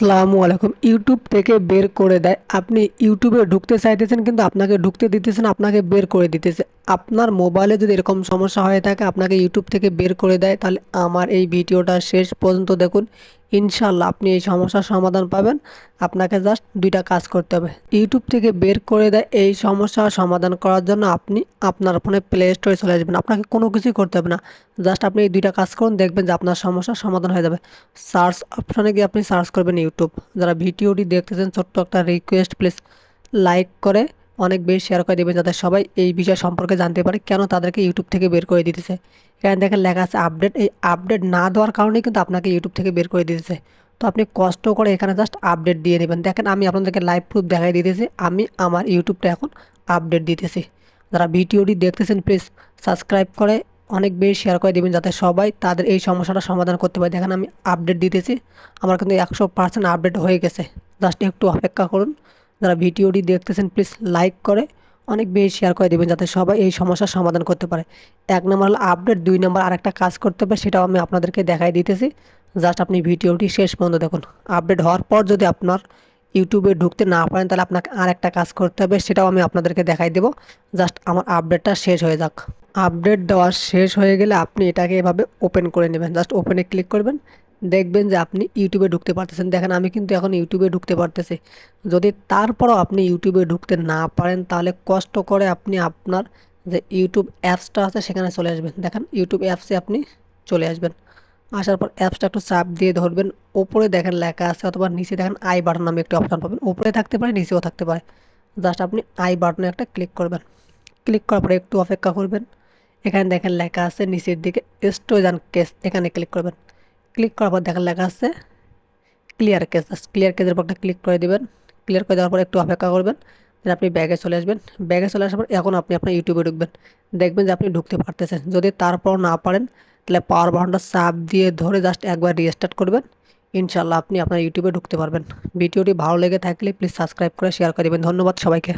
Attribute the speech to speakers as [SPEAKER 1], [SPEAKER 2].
[SPEAKER 1] আসসালামু আলাইকুম। ইউটিউব থেকে বের করে দেয়। আপনি ইউটিউবে ঢুকতে চাইতেছেন, কিন্তু আপনাকে ঢুকতে দিতেছেন আপনাকে বের করে দিতেছে। আপনার মোবাইলে যদি এরকম সমস্যা হয়ে থাকে, আপনাকে ইউটিউব থেকে বের করে দেয়, তাহলে আমার এই ভিডিওটা শেষ পর্যন্ত দেখুন। ইনশাল্লাহ আপনি এই সমস্যার সমাধান পাবেন। আপনাকে জাস্ট দুইটা কাজ করতে হবে। ইউটিউব থেকে বের করে দেয় এই সমস্যার সমাধান করার জন্য আপনি আপনার ফোনে প্লে স্টোরে চলে আসবেন। আপনাকে কোনো কিছুই করতে হবে না। জাস্ট আপনি এই দুইটা কাজ করুন, দেখবেন যে আপনার সমস্যার সমাধান হয়ে যাবে। সার্চ অপশানে গিয়ে আপনি সার্চ করবেন ইউটিউব যারা ভিডিওটি দেখতেছেন, ছোট্ট একটা রিকোয়েস্ট প্লিজ লাইক করে অনেক বেশি শেয়ার করে দেবেন যাতে সবাই এই বিষয় সম্পর্কে জানতে পারে কেন তাদেরকে ইউটিউব থেকে বের করে দিতেছে। এখানে দেখেন লেখা আছে আপডেট এই আপডেট না দেওয়ার কারণেই কিন্তু আপনাকে ইউটিউব থেকে বের করে দিতেছে। তো আপনি কষ্ট করে এখানে জাস্ট আপডেট দিয়ে নেবেন। দেখেন আমি আপনাদেরকে লাইভ প্রুফ দেখাই দিতেছি, আমি আমার ইউটিউবটা এখন আপডেট দিতেছি। যারা ভিডিওটি দেখতেছেন প্লিজ সাবস্ক্রাইব করে অনেক বেশি শেয়ার করে দেবেন যাতে সবাই তাদের এই সমস্যাটা সমাধান করতে পারে। দেখেন আমি আপডেট দিতেছি, আমার কিন্তু একশো পার্সেন্ট আপডেট হয়ে গেছে। জাস্ট একটু অপেক্ষা করুন। যারা ভিডিওটি দেখতেছেন প্লিজ লাইক করে অনেক বেশি শেয়ার করে দেবেন যাতে সবাই এই সমস্যার সমাধান করতে পারে। এক নম্বর হলো আপডেট দুই নম্বর আর একটা কাজ করতে হবে, সেটাও আমি আপনাদেরকে দেখাই দিতেছি। জাস্ট আপনি ভিডিওটি শেষ পর্যন্ত দেখুন। আপডেট হওয়ার পর যদি আপনার ইউটিউবে ঢুকতে না পারেন, তাহলে আপনাকে আর একটা কাজ করতে হবে, সেটাও আমি আপনাদেরকে দেখাই দেবো। জাস্ট আমার আপডেটটা শেষ হয়ে যাক। আপডেট দেওয়া শেষ হয়ে গেলে আপনি এটাকে এভাবে ওপেন করে নেবেন। জাস্ট ওপেনে ক্লিক করবেন। দেখবেন যে আপনি ইউটিউবে ঢুকতে পারতেছেন। দেখেন, আমি কিন্তু এখন ইউটিউবে ঢুকতে পারতেছি। যদি তারপরও আপনি ইউটিউবে ঢুকতে না পারেন, তাহলে কষ্ট করে আপনি আপনার যে ইউটিউব অ্যাপসটা আছে, সেখানে চলে আসবেন। দেখেন ইউটিউব অ্যাপসে আপনি চলে আসবেন। আসার পর অ্যাপসটা একটু চাপ দিয়ে ধরবেন। ওপরে দেখেন লেখা আছে, অথবা নিচে দেখেন আই বাটন নামে একটি অপশান পাবেন। উপরে থাকতে পারে, নিচেও থাকতে পারে। জাস্ট আপনি আই বাটনে একটা ক্লিক করবেন। ক্লিক করার পরে একটু অপেক্ষা করবেন। এখানে দেখেন লেখা আছে, নিচের দিকে স্টোরেজ অ্যান্ড কেস এখানে ক্লিক করবেন। ক্লিক করার পর দেখা লেখা আছে ক্লিয়ার কেস ক্লিয়ার কেসের উপর একটা ক্লিক করে দেবেন। ক্লিয়ার করে দেওয়ার পর একটু অপেক্ষা করবেন দেন আপনি ব্যাগে চলে আসবেন। ব্যাগে চলে আসার পর এখন আপনি আপনার ইউটিউবে ঢুকবেন। দেখবেন যে আপনি ঢুকতে পারতেছেন। যদি তারপর না পারেন, তাহলে পাওয়ার বাটনটা চাপ দিয়ে ধরে জাস্ট একবার রিস্টার্ট করবেন। ইনশাল্লাহ আপনি আপনার ইউটিউবে ঢুকতে পারবেন। ভিডিওটি ভালো লেগে থাকলে প্লিজ সাবস্ক্রাইব করে শেয়ার করে দেবেন। ধন্যবাদ সবাইকে।